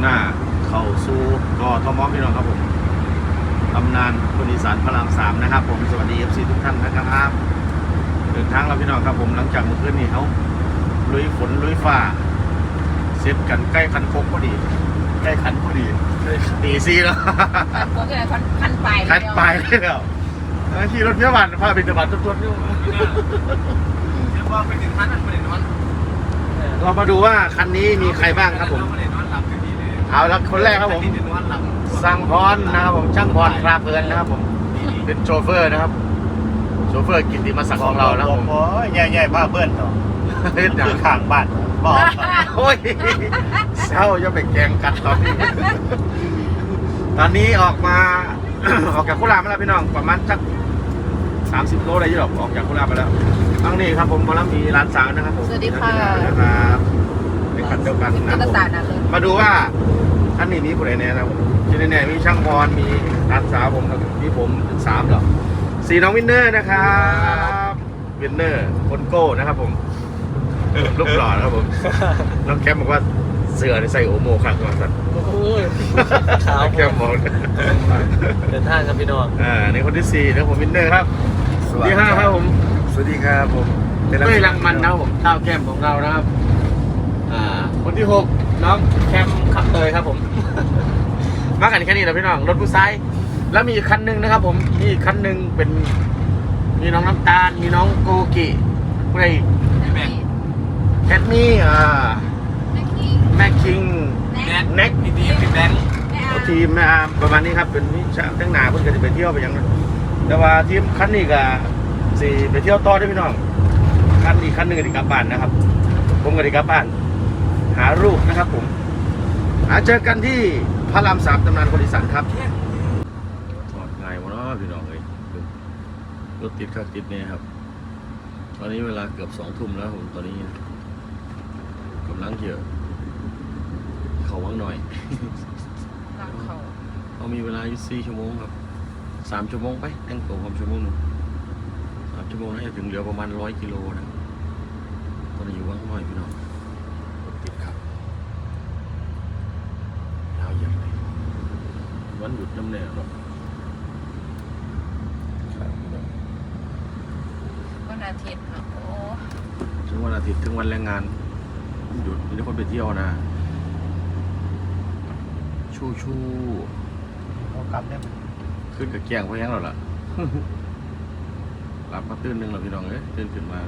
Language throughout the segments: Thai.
หน้าเข้าสู่กอทมพี่น้องครับผมตำนานคนอีสานพระรามสามนะครับ ผมสวัสดีเอฟซีทุกท่านนะครับเดินทางแล้วพี่น้องครับผมหลังจากเมื่อคืนนี้เขาลุยฝนลุยฟ้าเสร็จกันใกล้คันคกพอดีใกล้คันพอดีตีซีแล้วพันโค้งอะไรพันพันปลายคันไปเลยแล้วเออขี่รถพยาบาลพาบินตบัตรทุกๆอยู่เรียกว่าไปถึงท่านนั้นไปนอนเรามาดูว่าคันนี้มีใครบ้างครับผม เลยเอาละคนแรกครับผมนี่นอนหลับสั่งพรนะครับผมช่างพรคราเพลินนะครับผมเป็นโชเฟอร์นะครับ โชเฟอร์กิตติมศักดิ์ของเรานะครับผมโอ้ยใหญ่ๆบ้าเบิ้ลต่อเฮ็ดอย่างข้างบ้านบอกโอ้ยเศร้าจะไปแกล้งกัดตอนนี้ ตอนนี้ออกมาออกจากโคราชมาแล้วพี่น้องประมาณสักสามสิบโลได้อยี่หรอกออกจากโคราชมาแล้วตั้งนี้ครับผมกำลังมีร้านสาวนะครับผมสวัสดีค่ะนะครับ เป็นคันเดียวกันเป็นนะกคระรับตานะเลยมาดูว่าท่านนี้มีผู้ใดแน่นะครับผมที่แน่ๆมีช่างพรมีร้านสาวผมครับมีผมถึงสามเหรอสี่น้องวินเนอร์นะครับวินเนอร์คนโก้นะครับผมลูกหล่อนะครับผมน้องแคมบอกว่าเสือนี่ใส่โอโมครับว่าสัตว์โอ้ยขาวน้องแคมบอกเดินทางครับพี่น้องอ่าในคนที่สี่นะครับผมวินเนอร์ครับที่ห้าครับผมสวัสดีครับผมเต้ยรังมันนะครับผมเท้าแคมของเรานะครับ อ่าคนที่หกน้องแคมขับเตยครับผม มากันแค่นี้นะพี่น้องรถผู้ชายแล้วมีอีกคันหนึ่งนะครับ ผมมีอีกคันหนึ่งเป็น มีน้องน้ำตาล มีน้องโกกิผู้ใดแม่แคทมี่อ่าแม็กคิงแน็กแน็กพี่ดีพี่แบงค์ทีมอ่าประมาณนี้ครับเป็นวิชาตั้งหนาเพิ่นก็จะไปเที่ยวไปหยังนั้นแต่ว่าทีมคันนี้ก็สิไปเที่ยวต่อได้อพี่น้องคันอีกคันหนึ่งก็ไดีกลับบ้านนะครับ ผมก็ไดีกลับบ้าน หารูปนะครับผมหาเจอกันที่พระรามสามตำนานคนอีสานครับถอดไงวะเนาะพี่น้องเลยรถติดครับติดเนี่ยครับ ตอนนี้เวลาเกือบสองทุ่มแล้วผมตอนนี้กำลังเกี่ยวเขาวังหน่อยหลังเขาเรามีเวลาอยู่สี่ชั่วโมงครับสามชั่วโมงไปแต่งตัวความชั่วโมงหนึงสามชั่วโมงน่าจะถึงเหลือประมาณร้อยกิโลนะตอนนี้อยู่วังน้อยพี่น้องรถติดครับยาวเหยียดเลย วันหยุดน้ำแน่หรอกครับพี่น้องวันอาทิตย์ค่ะโอ้ถึงวันอาทิตย์ถึงวันแรงงานหยุดมีแต่คนไปเที่ยวนะ ชูชูเรากลับเนี่ยขึ้นกับแกงเพราะยังหรอล่ะ หลับมาตื่นหนึ่งแล้วพี่น้องเอ้ยตื่นขึ้นมา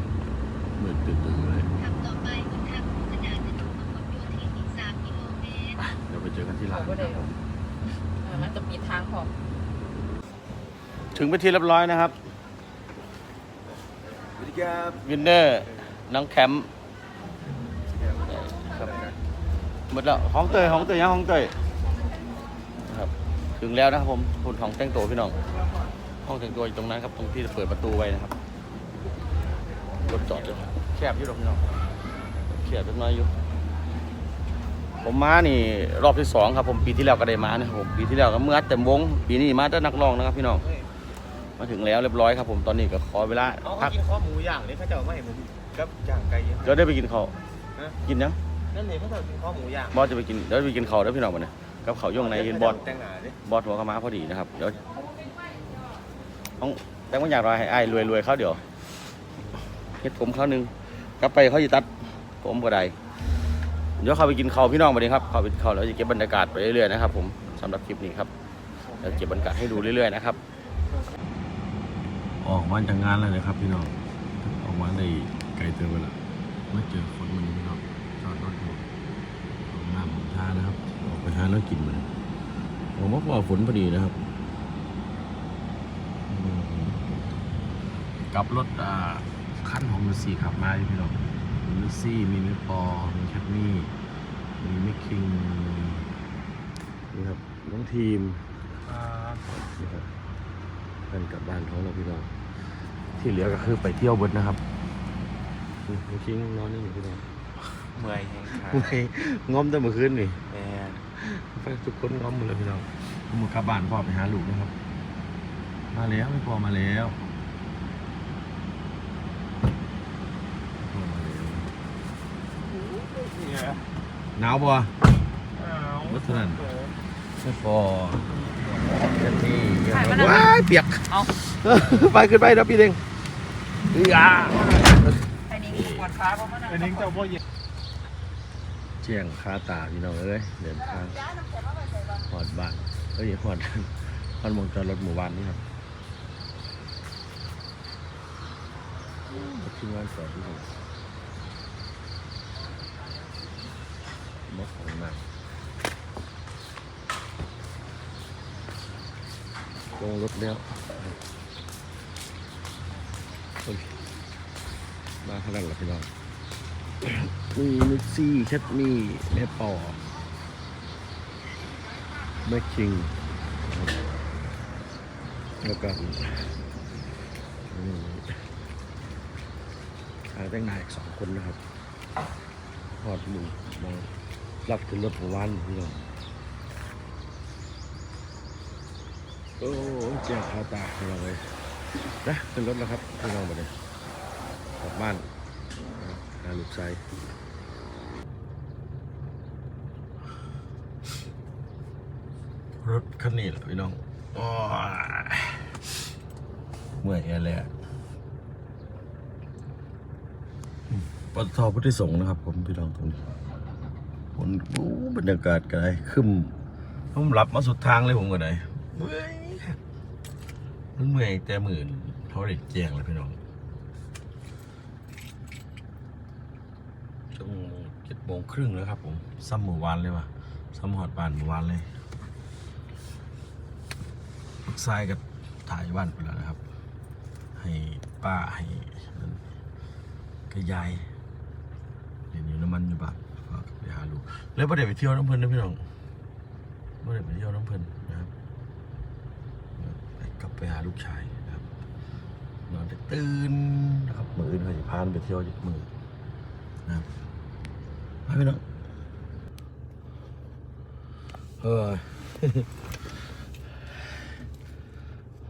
มืดตื่นตื่นเลยขับต่อไปบนทางโฆษณาจะถึงพหลโยธินอีก3กิโลเมตรไปเดี๋ยวไปเจอกันที่ร้านครับผม เออมันจะมีทางของถึงไปนที่เรียบร้อยนะครับสวัสดีครับวินเนอร์น้องแคมป์ครับหมดแล้วห้องเตยห้องเตยยังห้องเตยนะครับถึงแล้วนะครับผมคุณของแต่งตัวพี่น้อง ห้องแต่งตัวอยู่ตรงนั้นครับ ตรงที่เปิดประตูไว้นะครับรถจอดอยู่แคบอยู่ตรงพี่น้องแคบเล็กน้อยอยู่ ผมมานี่รอบที่สองครับผมปีที่แล้วก็ได้มานะครับผมปีที่แล้วก็เมื่อเต็มวง ปีนี้มาแต่นักร้องนะครับพี่น้องมาถึงแล้วเรียบร้อยครับผมตอนนี้ก็ขอเวลาเอาพัเขากกินข้อหมูย่างนี่เขาจะเอามาให้ผมกับย่างไก่เยอะเดี๋ยวได้ไปกินข้าวฮะกินยังนั่นเลยเขาจะกินข้อหมูย่างบอสจะไปกินเดี๋ยวไปกินข้าวแล้วพี่น้องมันเนี่ยกับข้าวย่งในเห็นบอสแต่งหน้าดิบอสหัวกระมาพอดีนะครับเดี๋ยวต้องแต่ว่าอยากรอให้อ้ายรวยๆเขาเดี๋ยวเฮ็ดผมเขาหนึงกลับไปเขาจะตัดผมก็ได้ เดี๋ยวเขาไปกินข้าวพี่น้องมาดีครับเขาไปกินข้าวแล้วจะเก็บบรรยากาศไปเรื่อยๆนะครับผมสำหรับคลิปนี้ครับเดี๋ยวเก็บบรรยากาศให้ดูเรื่อยๆนะครับ ออกมาจากงานแล้วนะครับพี่น้องออกมาในไกลเติมไปแล้วมาเจอคนมันพี่น้องจอดรถอยู่ตรงน้าหมองท่านะครับ ออกไปหาแล้วกินมันผมว่าพอฝนพอดีนะครับกับรถอ่าคันของลูซี่ขับมาพี่น้อง มีลูซี่ มีแม่ปอ มีแคทมี่ มีแม่คิงนี่ครับน้องทีมอ่านี่ครับเพื่อนกลับบ้านท้องเราพี่น้อง ที่เหลือก็คือไปเที่ยวเบิดนะครับนี่น้องคิงนอนนี่อยู่พี่น้องเมื่อยแห้งขาไม่งอมแต่เมื่อคืนนี่แม่ไปทุกคนง้อมหมดเลยพี่น้องผมมากลับบ้านพ่อไปหาลูกนะครับ มาแล้วไม่พอมาแล้วพ่อมาแล้ว เนี่ย หนาวบ่อ้าวรถเท่านั้นไม่พอเต็มที่ว้ายเปียกเอาไปขึ้นไปนะพี่เด้งอ่าไอ้นี่ปวดขาเพราะมันเป็นนิ้งเจ้าพ่อเย็นเจียงคาตาพี่น้องเอ้ยเดินทางหอดบ้านเอ้ยหอดหอดหมองจอดรถหมู่บ้านนี่ครับทีมงานสอดที่ผม มดของหนักลงรถแล้วโอ้ยมาขนาดหรอพี่น้องมีนุกซี่ชัดมีแม่ปอแม่คิงแล้วก็อืมชาแต่งนาอีกสองคนนะครับหอดหมูมา รับขึ้นรถของวันพี่น้องโอ้เจ้าขาตาพี่น้องเลยนะขึ้นรถแล้วครับพี่น้องมาเลยกลับบ้านหาลูกชายรถคันนี้แหละพี่น้องโอ้ยเมื่อยแอเลยอะอืมปตทพุทธิสงฆ์นะครับ ผมพี่น้องตรงนี้ คนบรรยากาศกายคึมผมหลับมาสุดทางเลยผมก็ได้เมื่อยมันเมื่อยแต่หมื่นเขาเด็กแจงเลยพี่น้องช่วงเจ็ดโมงครึ่งแล้วครับผมซ้ำหมู่วานเลยว่ะซ้ำหอดบ้านหมู่วานเลยลูกชายกับถ่ายบ้านไปแล้วนะครับ ให้ป้าให้นั่นก็ยายเรียนอยู่น้ำมันอยู่บ้าน หาลูกแล้วประเดี๋ยวไปเที่ยวน้ำเพลินนะพี่น้องประเดี๋ยวไปเที่ยวน้ำเพลินนะครับไปกลับไปหาลูกชายนะครับนอนแต่ตื่นนะครับมืออื่นเขาจะพานไปเที่ยวอีกมือนะครับไปพี่น้องเฮ้ย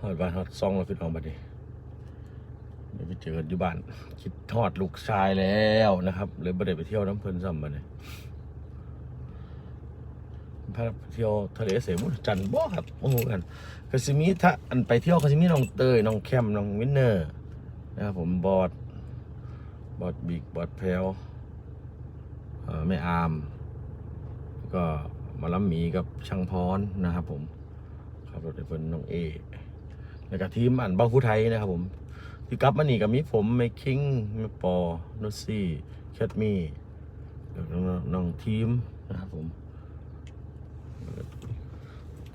หอดบ้านหอดซองแล้วพี่น้องบัดนี้เดี๋ยวไปเจอกันอยู่บ้านคิดทอดลูกชายแล้วนะครับเลยบ่ได้ไปเที่ยวน้ำเพลินซ้ำบัดนี้ พาเที่ยวทะเลเสมุทรจันทร์บ่ครับโอ้โหกันก็สิมีถ้าอันไปเที่ยวก็สิมีน้องเตยน้องแคมน้องวินเนอร์นะครับผมบอดบอดบิกบอดแพลวเอ่อแม่อามก็มาล้ำหมีกับช่างพรนะครับผมขับรถไปเป็นน้องเอแล้วก็ทีมอันเบ้าคูไทยนะครับผม ที่กลับมานี่กับมีผมไม่คิงไม่ปอโนตซี่แคทมี่แล้วก็น้องทีมนะครับผม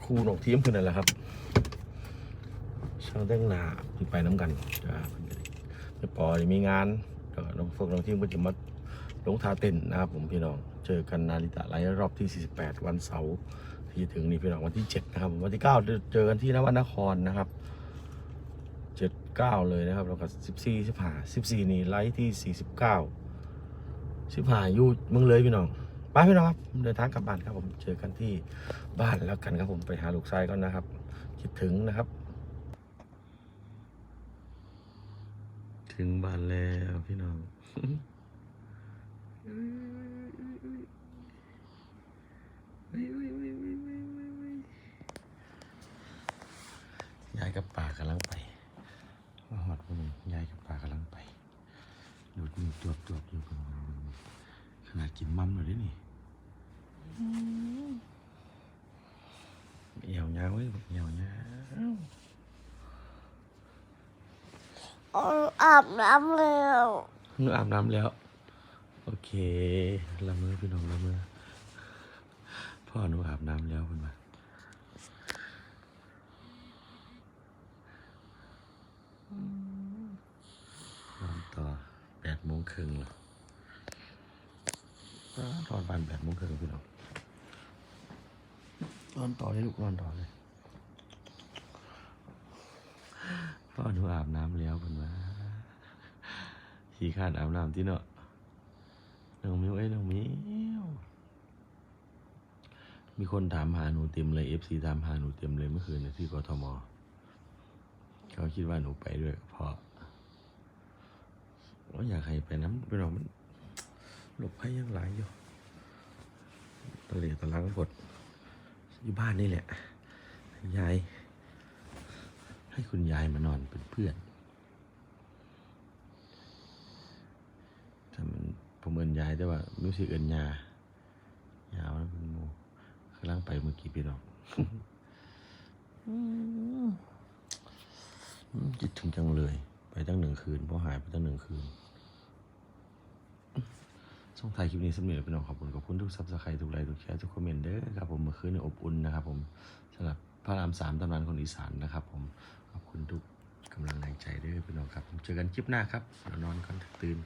คูนองทีมคือนั่นแหละครับช่างแต่งหน้าที่ไปน้ำกันจ้าปอจะมีงานก็น้องพวกน้องทีมก็จะมาลงทาเต้นนะครับผมพี่น้องเจอกันนาริตะไลฟ์รอบที่ 48 วันเสาร์ที่ถึงนี่พี่น้องวันที่ 7 นะครับ วันที่ 9 เจอกันที่นวนครนะครับ7 9 เลยนะครับแล้วก็14 15 14 นี่ไลฟ์ที่ 49 15อยู่เมึงเลยพี่น้อง ไปพี่น้องครับเดินทางกลับบ้านครับผมเจอกันที่บ้านแล้วกันครับผมไปหาลูกชายก่อนนะครับ คิดถึงนะครับ ถึงบ้านแล้วพี่น้อง ยายกับป่ากำลังไปมาหอดพวกนี้ยายกับป่ากำลังไปดูดมือจวบจวบอยู่กันขนาดกินมั่มเลยเด้นี่เหี่ ยวยาวเว้ยเหี่ยวยาวอาบน้ำแล้วหนูอาบน้ำแล้ว โอเคละเมอพี่น้องละเมอพ่อหนูอาบน้ำแล้วคุณมานอนต่อแปดโมงครึ่งแล้วนอนบานแปดโมงครึ่งพี่น้อง นอนต่อเลยลูกนอนต่อเลยพ่อหนูอาบน้ำแล้วคุณมาขี่ขาดอาบน้ำที่เนาะน้องมิวเอ้น้องมิวมีคนถามหาหนูเต็มเลยเอฟซีถามหาหนูเต็มเลยเมื่อคืนนะที่กทมเขาคิดว่าหนูไปด้วยกับพ่อว่าอยากให้ไปน้ำไปหรอกมันหลบให้ยังหลายอยู่ตะเลตะลังกด อยู่บ้านนี่แหละ ยาย ให้คุณยายมานอนเป็นเพื่อนถ้ามันผมเอินยายแต่ว่ารู้สึกเอินยายาวแล้วเป็นโมกำลังไปเมื่อกี้พี่น้องอืมคิดถึงจังเลย ไปตั้งหนึ่งคืนเพราะหายไปตั้งหนึ่งคืน ช่องไทายคลิปนี้สำเร็จเป็นองขอบคุณขอบคุณทุกซับสไครต์ทุกไลค์ทุกแชร์ทุกคอมเมนต์เด้อครับผมเมื่อคืนอบอุ่นนะครับผมสำหรับพระรามสามตำนานคนอีสานนะครับ ผมขอบคุณทุกกำลังแรงใจเด้อพี่น้องครับผมเจอกันคลิปหน้าครับนอนก่อนตื่น